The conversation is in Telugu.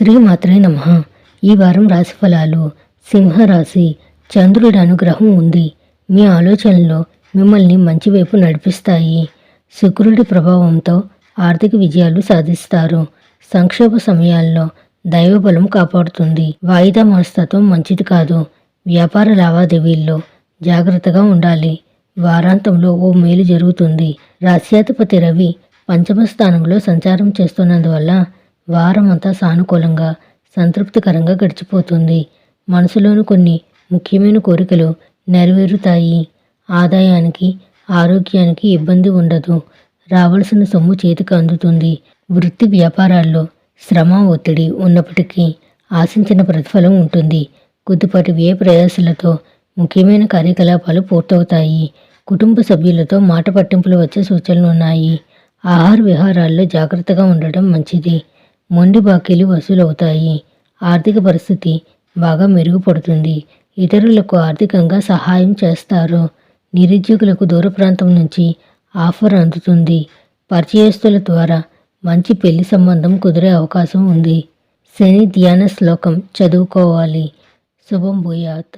శ్రీమాత్రే నమ. ఈ వారం రాశిఫలాలు సింహరాశి చంద్రుడి అనుగ్రహం ఉంది. మీ ఆలోచనలు మిమ్మల్ని మంచి వైపు నడిపిస్తాయి. శుక్రుడి ప్రభావంతో ఆర్థిక విజయాలు సాధిస్తారు. సంక్షోభ సమయాల్లో దైవబలం కాపాడుతుంది. వాయిదా మనస్తత్వం మంచిది కాదు. వ్యాపార లావాదేవీల్లో జాగ్రత్తగా ఉండాలి. వారాంతంలో ఓ మేలు జరుగుతుంది. రాశ్యాధిపతి రవి పంచమ స్థానంలో సంచారం చేస్తున్నందువల్ల వారమంతా సానుకూలంగా సంతృప్తికరంగా గడిచిపోతుంది. మనసులోని కొన్ని ముఖ్యమైన కోరికలు నెరవేరుతాయి. ఆదాయానికి ఆరోగ్యానికి ఇబ్బంది ఉండదు. రావాల్సిన సొమ్ము చేతికి అందుతుంది. వృత్తి వ్యాపారాల్లో శ్రమ ఒత్తిడి ఉన్నప్పటికీ ఆశించిన ప్రతిఫలం ఉంటుంది. కొద్దిపాటి వ్యయ ప్రయాసాలతో ముఖ్యమైన కార్యకలాపాలు పూర్తవుతాయి. కుటుంబ సభ్యులతో మాట పట్టింపులు వచ్చే సూచనలు ఉన్నాయి. ఆహార విహారాల్లో జాగ్రత్తగా ఉండడం మంచిది. మొండి బాకీలు వసూలవుతాయి. ఆర్థిక పరిస్థితి బాగా మెరుగుపడుతుంది. ఇతరులకు ఆర్థికంగా సహాయం చేస్తారు. నిరుద్యోగులకు దూర ప్రాంతం నుంచి ఆఫర్ అందుతుంది. పరిచయస్తుల ద్వారా మంచి పెళ్ళి సంబంధం కుదిరే అవకాశం ఉంది. శని ధ్యాన శ్లోకం చదువుకోవాలి. శుభం భూయాత్.